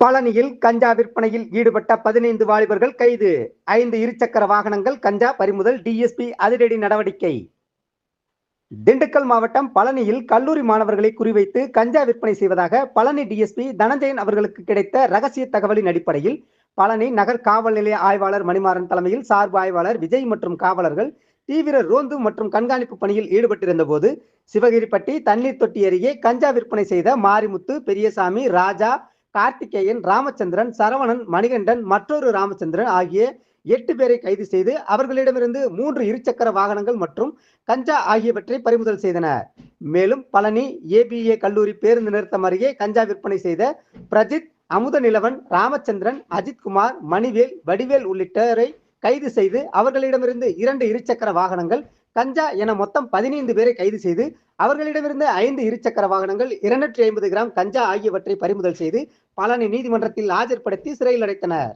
பழனியில் கஞ்சா விற்பனையில் ஈடுபட்ட பதினைந்து வாலிபர்கள் கைது. ஐந்து இருசக்கர வாகனங்கள் கஞ்சா பறிமுதல் டிஎஸ்பி அதிரடி நடவடிக்கை. திண்டுக்கல் மாவட்டம் பழனியில் கல்லூரி மாணவர்களை குறிவைத்து கஞ்சா விற்பனை செய்வதாக பழனி டிஎஸ்பி தனஞ்சயன் அவர்களுக்கு கிடைத்த ரகசிய தகவலின் அடிப்படையில் பழனி நகர் காவல் நிலைய ஆய்வாளர் மணிமாறன் தலைமையில் சார்பு ஆய்வாளர் விஜய் மற்றும் காவலர்கள் தீவிர ரோந்து மற்றும் கண்காணிப்பு பணியில் ஈடுபட்டிருந்த போது சிவகிரிப்பட்டி தண்ணீர் தொட்டி அருகே கஞ்சா விற்பனை செய்த மாரிமுத்து பெரியசாமி ராஜா கார்த்திகேயன் ராமச்சந்திரன் சரவணன் மணிகண்டன் மற்றொரு ராமச்சந்திரன் ஆகிய எட்டு பேரை கைது செய்து அவர்களிடமிருந்து மூன்று இருசக்கர வாகனங்கள் மற்றும் கஞ்சா ஆகியவற்றை பறிமுதல் செய்தனர். மேலும் பழனி ஏபிஏ கல்லூரி பேருந்து நிறுத்தம் அருகே கஞ்சா விற்பனை செய்த பிரஜித் அமுத நிலவன் ராமச்சந்திரன் அஜித்குமார் மணிவேல் வடிவேல் உள்ளிட்டோரை கைது செய்து அவர்களிடமிருந்து இரண்டு இருசக்கர வாகனங்கள் கஞ்சா என மொத்தம் பதினைந்து பேரை கைது செய்து அவர்களிடமிருந்து ஐந்து இருசக்கர வாகனங்கள் இருநூற்றி ஐம்பது கிராம் கஞ்சா ஆகியவற்றை பறிமுதல் செய்து பழனி நீதிமன்றத்தில் ஆஜர்படுத்தி சிறையில் அடைத்தனர்.